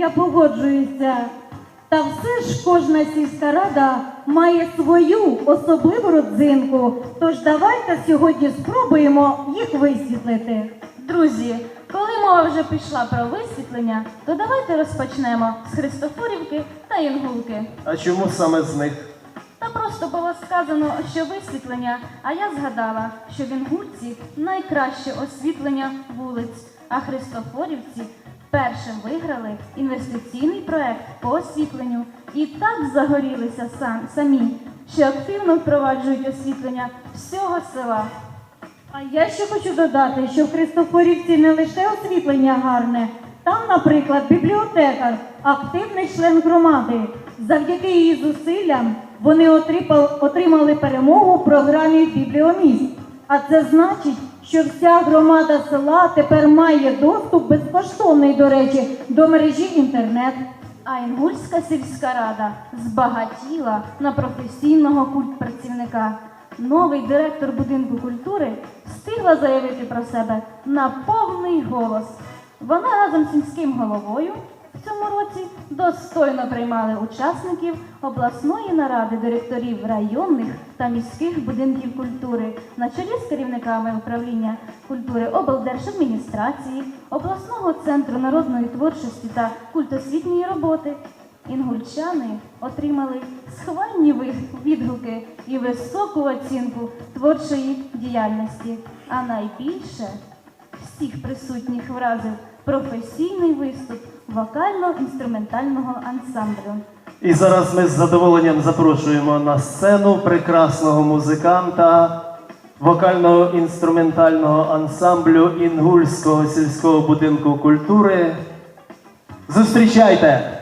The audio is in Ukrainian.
я погоджуюся. Та все ж кожна сільська рада має свою особливу родзинку. Тож давайте сьогодні спробуємо їх висвітлити. Друзі, коли мова вже пішла про висвітлення, то давайте розпочнемо з Христофорівки та Інгулки. А чому саме з них? Та просто було сказано, що висвітлення, а я згадала, що в Інгульці найкраще освітлення вулиць, а Христофорівці першим виграли інвестиційний проект по освітленню і так загорілися сам, самі, що активно впроваджують освітлення всього села. А я ще хочу додати, що в Христофорівці не лише освітлення гарне, там, наприклад, бібліотекар, активний член громади. Завдяки її зусиллям вони отримали перемогу в програмі Бібліоміст. А це значить, що вся громада села тепер має доступ безкоштовний, до речі, до мережі інтернет. А Інгульська сільська рада збагатіла на професійного культпрацівника. Новий директор будинку культури встигла заявити про себе на повний голос. Вона разом з сільським головою в цьому році достойно приймали учасників обласної наради директорів районних та міських будинків культури на чолі з керівниками управління культури облдержадміністрації, обласного центру народної творчості та культосвітньої роботи. Інгульчани отримали схвальні відгуки і високу оцінку творчої діяльності. А найбільше всіх присутніх вразив професійний виступ вокально-інструментального ансамблю. І зараз ми з задоволенням запрошуємо на сцену прекрасного музиканта вокально-інструментального ансамблю Інгульського сільського будинку культури. Зустрічайте!